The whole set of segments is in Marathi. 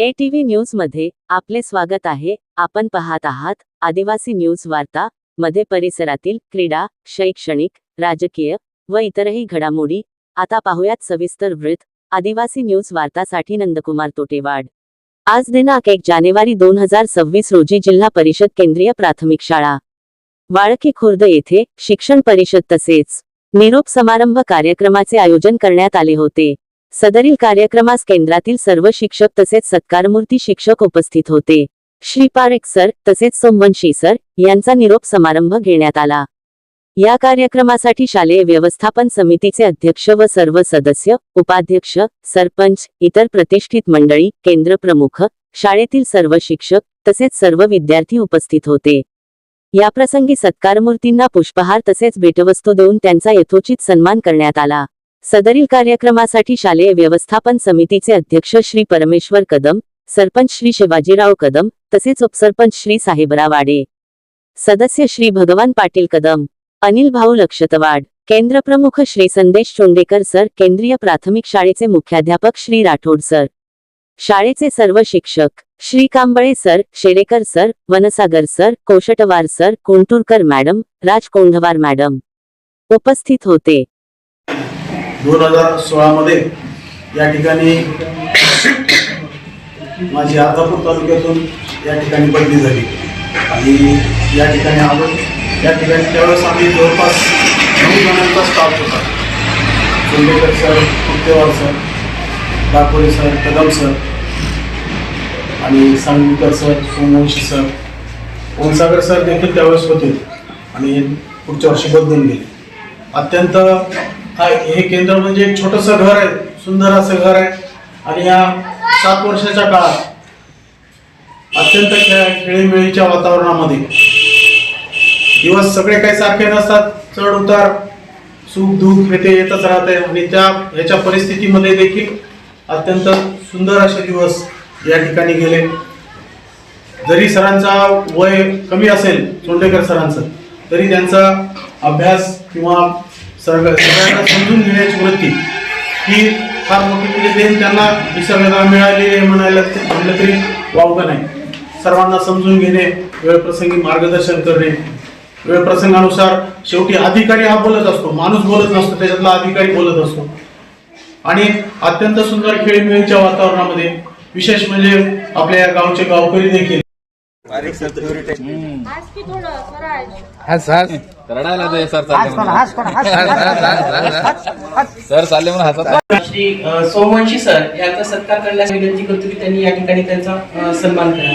ए टीव्ही न्यूजमध्ये आपले स्वागत आहे. आपण पाहत आहात आदिवासी न्यूज वार्ता मध्ये परिसरातील क्रीडा शैक्षणिक राजकीय व इतरही घडामोडी. आता पाहूयात सविस्तर वृत्त. आदिवासी न्यूज वार्तासाठी नंदकुमार तोटेवाड. आज दिनांक एक जानेवारी दोन हजार सव्वीस रोजी जिल्हा परिषद केंद्रीय प्राथमिक शाळा वाळकी खुर्द येथे शिक्षण परिषद तसेच निरोप समारंभ कार्यक्रमाचे आयोजन करण्यात आले होते. सदरील कार्यक्रमास केंद्रातील सर्व शिक्षक तसेच सत्कारमूर्ती शिक्षक उपस्थित होते. श्री पारेख सर तसेच सोमवंशी सर यांचा निरोप समारंभ घेण्यात आला. या कार्यक्रमासाठी शालेय व्यवस्थापन समितीचे अध्यक्ष व सर्व सदस्य उपाध्यक्ष सरपंच इतर प्रतिष्ठित मंडळी केंद्र प्रमुख शाळेतील सर्व शिक्षक तसेच सर्व विद्यार्थी उपस्थित होते. याप्रसंगी सत्कारमूर्तींना पुष्पहार तसेच भेटवस्तू देऊन त्यांचा यथोचित सन्मान करण्यात आला. सदरील कार्यक्रमासाठी शालेय व्यवस्थापन समितीचे अध्यक्ष श्री परमेश्वर कदम सरपंच श्री शिवाजीराव कदम तसेच उपसरपंच श्री साहेबराव वाडे सदस्य श्री भगवान पाटील कदम अनिल भाऊ लक्षतवाड केंद्र प्रमुख श्री संदेश चोंडेकर सर केंद्रीय प्राथमिक शाळेचे मुख्याध्यापक श्री राठोड सर. शाळेचे सर्व शिक्षक Shri Kamble sir Sherekar sir Vansagar sir Koshatwar sir Konturkar madam Raj Kondhwar madam. उपस्थित होते. दोन हजार सोळामध्ये या ठिकाणी माझी अर्धापूर तालुक्यातून या ठिकाणी बदली झाली. आणि या ठिकाणी आलो या ठिकाणी त्यावेळेस आम्ही जवळपास नऊ जणांचा स्टाफ होता. Chandekar sir Kurtewar sir Dapore sir Kadam sir आणि Sangvikar sir Somvanshi sir Omsagar sir देखील त्यावेळेस होते आणि पुढच्या वर्षी बदलून गेले. अत्यंत हा हे केंद्र म्हणजे एक छोटंसं घर आहे सुंदर असं घर आहे. आणि या सात वर्षाच्या काळात अत्यंत खेळ खेळीमेळीच्या वातावरणामध्ये दिवस सगळे काही सारखे नसतात. चढ उतार सुख दुःख हे ते येतच राहते. आणि त्या ह्याच्या परिस्थितीमध्ये देखील अत्यंत सुंदर असे दिवस या ठिकाणी गेले. जरी सरांचा वय कमी असेल चोंडेकर सरांचं तरी त्यांचा अभ्यास किंवा सर्व सगळ्यांना समजून घेण्याची वृत्ती. ही फार मोठी म्हणजे देण त्यांना निसर्गाला मिळालेली आहे म्हणायला ते म्हणलं तरी वावगं नाही. सर्वांना समजून घेणे वेळप्रसंगी मार्गदर्शन करणे. वेळ प्रसंगानुसार शेवटी अधिकारी हा बोलत असतो माणूस बोलत नसतो त्याच्यातला अधिकारी बोलत असतो. आणि अत्यंत सुंदर खेळीमेळीच्या वातावरणामध्ये विशेष म्हणजे आपल्या या गावचे गावकरी देखील आज की थोडं स्वराज रडायला दे सर सर चालले म्हणून हातात श्री सोमवंशी सर यांचा सत्कार करण्यास विनंती करतो की त्यांनी या ठिकाणी त्यांचा सन्मान करा.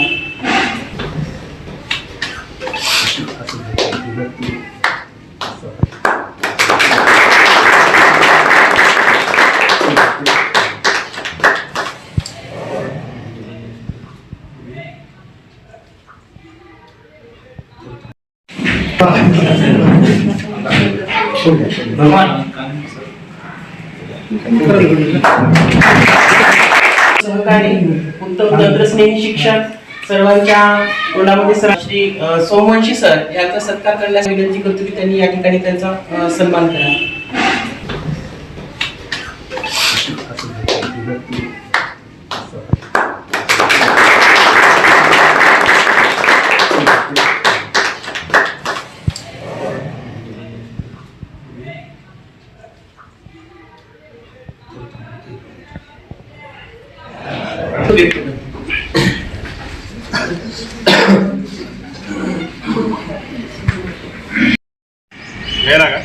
सहकारी उत्तम तंत्रस्नेही शिक्षक सर्वांच्या तोंडामध्ये सर श्री सोमवंशी सर यांचा सत्कार करण्यास विनंती करतो की त्यांनी या ठिकाणी त्यांचा सन्मान करा. वेळा का